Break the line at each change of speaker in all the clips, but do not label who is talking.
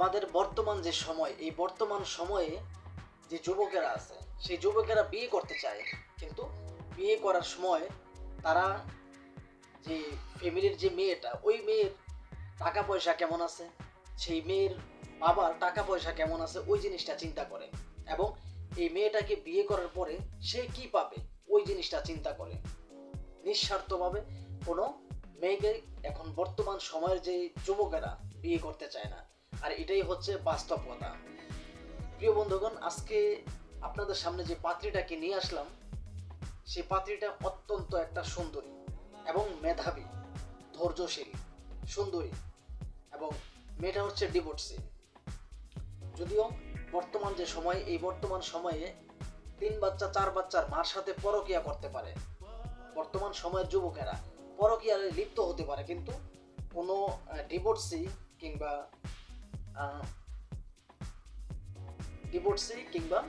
আমাদের বর্তমান যে সময়, এই বর্তমান সময়ে যে যুবকেরা আছে, সেই যুবকেরা বিয়ে করতে চায়, কিন্তু বিয়ে করার সময় তারা যে ফ্যামিলির যে মেয়েটা, ওই মেয়ের টাকা পয়সা কেমন আছে? সেই মেয়ের বাবার টাকা পয়সা কেমন আছে? ওই জিনিসটা চিন্তা করে এবং এই মেয়েটাকে বিয়ে করার পরে সে কি পাবে? ওই জিনিসটা চিন্তা করে। নিঃস্বার্থভাবে কোনো মেয়েকে এখন বর্তমান সময়ের যে যুবকেরা বিয়ে করতে চায় না। আর এটাই হচ্ছে বাস্তবতা। প্রিয় বন্ধুগণ, আজকে আপনাদের সামনে যে পাত্রীটাকে নিয়ে আসলাম সেই পাত্রীটা অত্যন্ত একটা সুন্দরী এবং মেধাবী, ধৈর্যশীল, সুন্দরী এবং মেয়েটা হচ্ছে ডিভোর্সি যদিও বর্তমান যে সময়, এই বর্তমান সময়ে তিন বাচ্চা, চার বাচ্চার মার সাথে পরকিয়া করতে পারে। বর্তমান সময়ের যুবকেরা পরকিয়ারে লিপ্ত হতে পারে, কিন্তু কোনো ডিভোর্সি কিংবা ডিভোর্সি কিংবা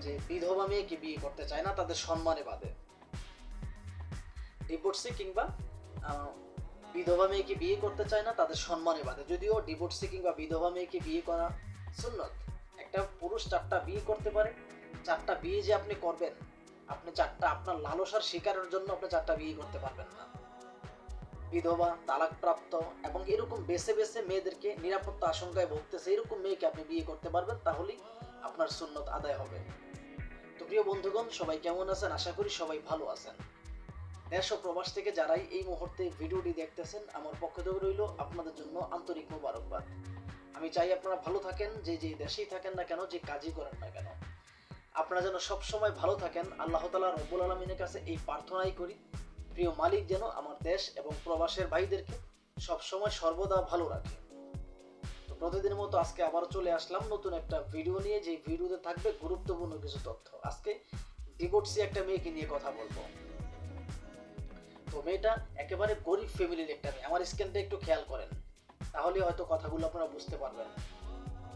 যে বিধবা মেয়েকে বিয়ে করতে চায় না, তাদের সম্মানে বাদে। ডিভোর্সি কিংবা বিধবা মেয়েকে বিয়ে করতে চায় না, তাদের সম্মানে বাদে। যদিও ডিভোর্সি কিংবা বিধবা মেয়েকে বিয়ে করা সুন্নত। একটা পুরুষ চারটা বিয়ে করতে পারে। চারটা বিয়ে যে আপনি করবেন, আপনি চারটা আপনার লালসার শিকারের জন্য আপনি চারটা বিয়ে করতে পারবেন না। বিধবা, তালাকপ্রাপ্ত এবং এরকম বেছে বেছে মেয়েদেরকে নিরাপত্তা আশঙ্কায় ভুগতেছে এরকম মেয়েকে আপনি বিয়ে করতে পারবেন, তাহলেই আপনার সুন্নত আদায় হবে। তো প্রিয় বন্ধুগণ, সবাই কেমন আছেন? আশা করি সবাই ভালো আছেন। দেশ ও প্রবাস থেকে যারাই এই মুহূর্তে ভিডিওটি দেখতেছেন, আমার পক্ষ থেকে রইল আপনাদের জন্য আন্তরিক মোবারকবাদ। আমি চাই আপনারা ভালো থাকেন, যে যে দেশেই থাকেন না কেন, যে কাজই করেন না কেন। আপনারা যেন সবসময় ভালো থাকেন। আল্লাহ তালা রব্বুল আলমিনের কাছে এই প্রার্থনাই করি। প্রিয় মালিক যেন আমার দেশ এবং প্রবাসের ভাইদেরকে সবসময় সর্বদা ভালো রাখে। তো প্রতিদিনের মতো আজকে আবার চলে আসলাম নতুন একটা ভিডিও নিয়ে। যে ভিডিওতে থাকবে গুরুত্বপূর্ণ কিছু তথ্য। আজকে ডিভোর্সি একটা মেয়েকে নিয়ে কথা বলব। তো মেয়েটা একেবারে গরিব ফ্যামিলির একটা মেয়ে। আমার স্ক্যানটা একটু খেয়াল করেন। তাহলে হয়তো কথাগুলো আপনারা বুঝতে পারবেন।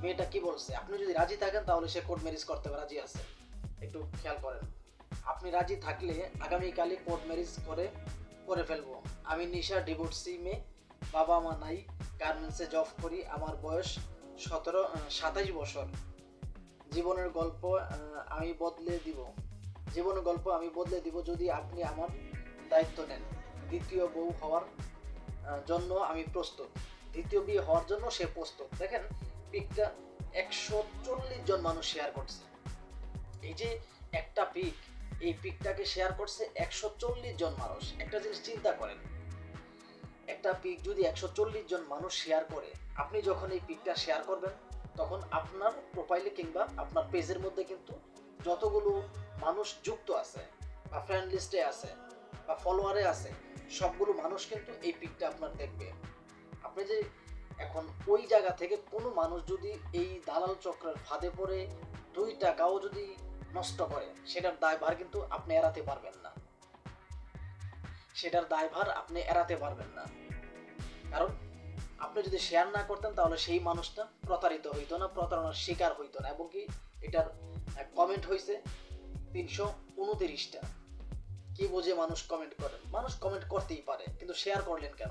মেয়েটা কি বলছে? আপনি যদি রাজি থাকেন তাহলে সে কোর্ট ম্যারেজ করতে রাজি আছে। একটু খেয়াল করেন। আপনি রাজি থাকলে আগামীকালই কোর্ট ম্যারেজ করে করে ফেলব। আমি নিশা ডিভোর্সি মেয়ে বাবা মা নাই, গার্মেন্টসে জব করি, আমার বয়স সতেরো সাতাইশ বছর। জীবনের গল্প আমি বদলে দিব। জীবনের গল্প আমি বদলে দিব যদি আপনি আমার দায়িত্ব নেন। দ্বিতীয় বউ হওয়ার জন্য আমি প্রস্তুত। দ্বিতীয় বিয়ে হওয়ার জন্য সে প্রস্তুত। দেখেন, পিকটা একশো চল্লিশ জন মানুষ শেয়ার করছে। এই যে একটা পিক এই পিকটাকে শেয়ার করছে একশো চল্লিশ জন মানুষ। একটা জিনিস চিন্তা করেন। একটা পিক যদি একশো চল্লিশ জন মানুষ শেয়ার করে, আপনি যখন এই পিকটা শেয়ার করবেন, তখন আপনার প্রোফাইলে কিংবা আপনার পেজের মধ্যে কিন্তু যতগুলো মানুষ যুক্ত আছে, বা ফ্রেন্ড লিস্টে আছে, বা ফলোয়ারে আছে, সবগুলো মানুষ কিন্তু এই পিকটা আপনার দেখবে। আপনি যে এখন ওই জায়গা থেকে কোনো মানুষ যদি এই দালাল চক্রের ফাঁদে পড়ে, দুই টাকাও যদি নষ্ট করে। সেটার দায়ভার কিন্তু আপনি এড়াতে পারবেন না। সেটার দায়ভার আপনি এড়াতে পারবেন না। কারণ আপনি যদি শেয়ার না করতেন, তাহলে সেই মানুষটা প্রতারিত হইতো না, প্রতারণার শিকার হইতো না। এবং কি এটার কমেন্ট হয়েছে তিনশো উনতিরিশটা। কি বুঝে মানুষ কমেন্ট করেন মানুষ কমেন্ট করতেই পারে, কিন্তু শেয়ার করলেন কেন?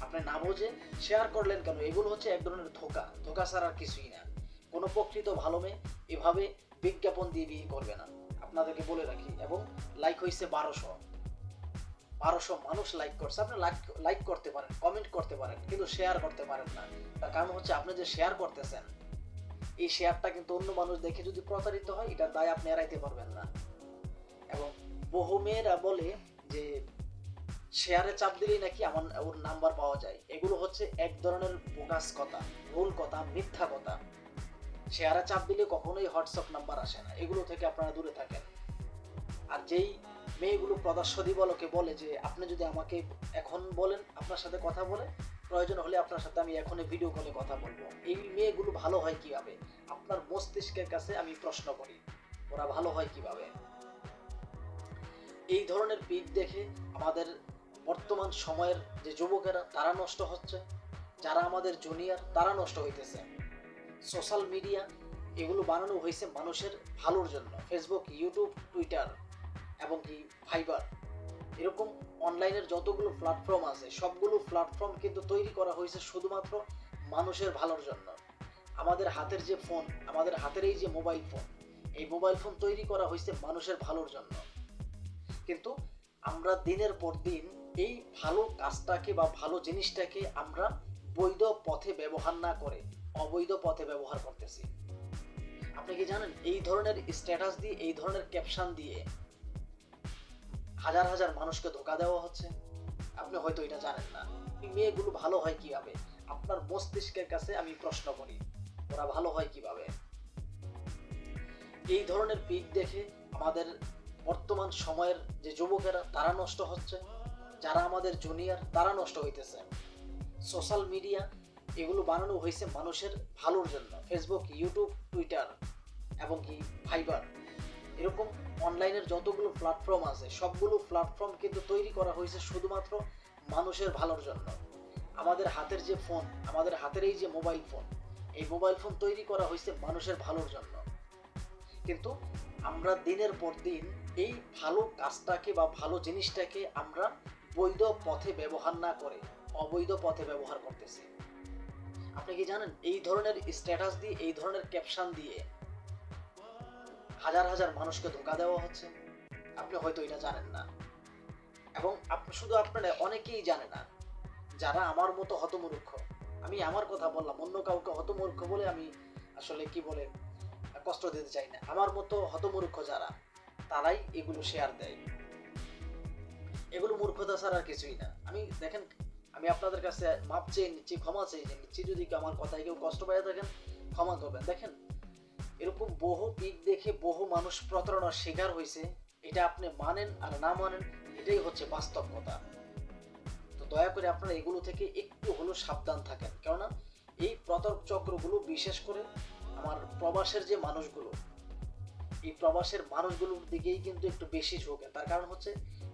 আপনি না বুঝে শেয়ার করলেন কেন? এগুলো হচ্ছে এক ধরনের ধোকা। ধোকা ছাড়া কিছুই না। কোনো প্রকৃত ভালো মেয়ে এভাবে বিজ্ঞাপন দিয়ে বিয়ে করবে না। আপনাদেরকে বলে রাখি, এবং লাইক হয়েছে বারোশো। বারোশো মানুষ লাইক করছে। আপনি লাইক লাইক করতে পারেন কমেন্ট করতে পারেন, কিন্তু শেয়ার করতে পারেন না। তার কারণ হচ্ছে আপনি যে শেয়ার করতেছেন, এই শেয়ারটা কিন্তু অন্য মানুষ দেখে যদি প্রতারিত হয়, এটার দায় আপনি এড়াইতে পারবেন না। এবং বহু মেয়েরা বলে যে শেয়ারে চাপ দিলেই নাকি আমার, ওর নাম্বার পাওয়া যায়। এগুলো হচ্ছে এক ধরনের বোগাস কথা, ভুল কথা, মিথ্যা কথা। শেয়ারে চাপ দিলে কখনোই হোয়াটসঅ্যাপ নাম্বার আসে না। এগুলো থেকে আপনারা দূরে থাকেন। আর যেই মেয়েগুলো প্রদর্শনী বলকে বলে যে, আপনি যদি আমাকে এখন বলেন, আপনার সাথে কথা বলে, প্রয়োজন হলে আপনার সাথে আমি এখনই ভিডিও কলে কথা বলব। এই মেয়েগুলো ভালো হয় কীভাবে? আপনার মস্তিষ্কের কাছে আমি প্রশ্ন করি, ওরা ভালো হয় কীভাবে? এই ধরনের পিক দেখে আমাদের বর্তমান সময়ের যে যুবকেরা, তারা নষ্ট হচ্ছে। যারা আমাদের জুনিয়র তারা নষ্ট হইতেছে। সোশ্যাল মিডিয়া এগুলো বানানো হয়েছে মানুষের ভালোর জন্য। ফেসবুক ইউটিউব টুইটার এবং কি ফাইবার এরকম অনলাইনের যতগুলো প্ল্যাটফর্ম আছে, সবগুলো প্ল্যাটফর্ম কিন্তু তৈরি করা হয়েছে শুধুমাত্র মানুষের ভালোর জন্য। আমাদের হাতের যে ফোন আমাদের হাতের এই যে মোবাইল ফোন এই মোবাইল ফোন তৈরি করা হয়েছে মানুষের ভালোর জন্য। কিন্তু আমরা দিনের পর দিন এই ভালো কাজটাকে বা ভালো জিনিসটাকে আমরা বৈধ পথে ব্যবহার না করে অবৈধ পথে ব্যবহার করতেছি। আপনি কি জানেন, এই ধরনের স্ট্যাটাস দিয়ে, এই ধরনের ক্যাপশন দিয়ে হাজার হাজার মানুষকে ধোকা দেওয়া হচ্ছে? আপনি হয়তো এটা জানেন না। মেয়েগুলো ভালো হয় কীভাবে? আপনার মস্তিষ্কের কাছে আমি প্রশ্ন করি, ওরা ভালো হয় কীভাবে? এই ধরনের পিক দেখে আমাদের বর্তমান সময়ের যে যুবকেরা, তারা নষ্ট হচ্ছে। যারা আমাদের জুনিয়র তারা নষ্ট হইতেছে। সোশ্যাল মিডিয়া এগুলো বানানো হয়েছে মানুষের ভালোর জন্য। ফেসবুক ইউটিউব টুইটার এবং কি ফাইবার এরকম অনলাইনের যতগুলো প্ল্যাটফর্ম আছে, সবগুলো প্ল্যাটফর্ম কিন্তু তৈরি করা হয়েছে শুধুমাত্র মানুষের ভালোর জন্য। আমাদের হাতের যে ফোন আমাদের হাতের এই যে মোবাইল ফোন এই মোবাইল ফোন তৈরি করা হয়েছে মানুষের ভালোর জন্য। কিন্তু আমরা দিনের পর দিন এই ভালো কাজটাকে বা ভালো জিনিসটাকে আমরা বৈধ পথে ব্যবহার না করে, অবৈধ পথে ব্যবহার করতেছি। আপনি কি জানেন, এই ধরনের স্ট্যাটাস দিয়ে, এই ধরনের ক্যাপশন দিয়ে হাজার হাজার মানুষকে ধোকা দেওয়া হচ্ছে? আপনি হয়তো এটা জানেন না। এবং শুধু আপনারা অনেকেই জানে না, যারা আমার মতো হতমূর্খ। আমি আমার কথা বললাম, অন্য কাউকে হতমূর্খ বলে আমি আসলে কি বলে, কষ্ট দিতে চাই না। আমার মতো হতমূর্খ যারা, তারাই এগুলো শেয়ার দেয়। এগুলো মূর্খতা ছাড়া আর কিছুই না। আমি দেখেন আমি আপনাদের কাছে মাপ চেয়ে নিচ্ছি, ক্ষমা চেয়ে নিচ্ছি যদি আমার কথায় কেউ কষ্ট পেয়ে থাকেন, ক্ষমা করবেন। দেখেন, এরকম বহু পিক দেখে বহু মানুষ প্রতারণার শিকার হয়েছে এটা আপনি মানেন আর না মানেন, এটাই হচ্ছে বাস্তব কথা। তো দয়া করে আপনারা এগুলো থেকে একটু হলেও সাবধান থাকেন। কেননা, এই প্রতারক চক্রগুলো বিশেষ করে আমার প্রবাসের যে মানুষগুলো, এই প্রবাসের মানুষগুলোর দিকেই কিন্তু একটু বেশি ঝোঁকে। তার কারণ হচ্ছে,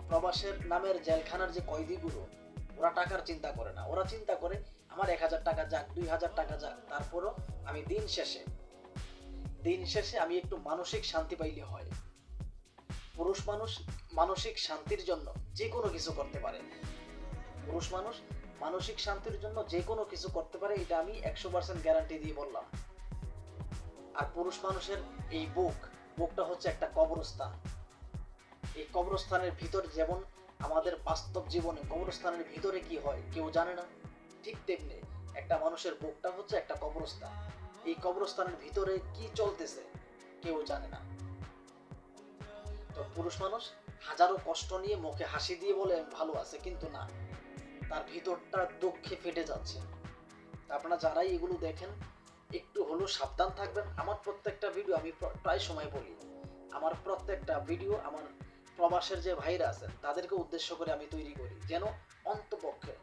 প্রবাসের নামের জেলখানার যে কয়েদিগুলো ওরা টাকার চিন্তা করে না। ওরা চিন্তা করে, আমার এক হাজার টাকা যাক, দুই হাজার টাকা যাক, তারপরও আমি দিন শেষে দিন শেষে আমি একটু মানসিক শান্তি পাইলে হয়। পুরুষ মানুষ মানসিক শান্তির জন্য যে কোনো কিছু করতে পারে। পুরুষ মানুষ মানসিক শান্তির জন্য যে কোনো কিছু করতে পারে, এটা আমি একশো পার্সেন্ট গ্যারান্টি দিয়ে বললাম। আর পুরুষ মানুষের এই বুক, বুকটা হচ্ছে একটা কবরস্থান। এই কবরস্থানের ভিতর যেমন আমাদের বাস্তব জীবনে কবরস্থানের ভিতরে কি হয়, কেউ জানে না। ঠিক তেমনি একটা মানুষের বুকটা হচ্ছে একটা কবরস্থান। এই কবরস্থানের ভিতরে কি চলতেছে, কেউ জানে না। তো পুরুষ মানুষ হাজারো কষ্ট নিয়ে মুখে হাসি দিয়ে বলে ভালো আছে। কিন্তু না, তার ভিতরটা দুঃখে ফেটে যাচ্ছে। আপনারা যারাই এগুলো দেখেন, একটু হলেও সাবধান থাকবেন। আমার প্রত্যেকটা ভিডিও আমি প্রায় সময় বলি। আমার প্রত্যেকটা ভিডিও আমার প্রবাসের যে ভাইরা আছেন তাদেরকে উদ্দেশ্য করে আমি তৈরি করি যেন অন্তপক্ষে।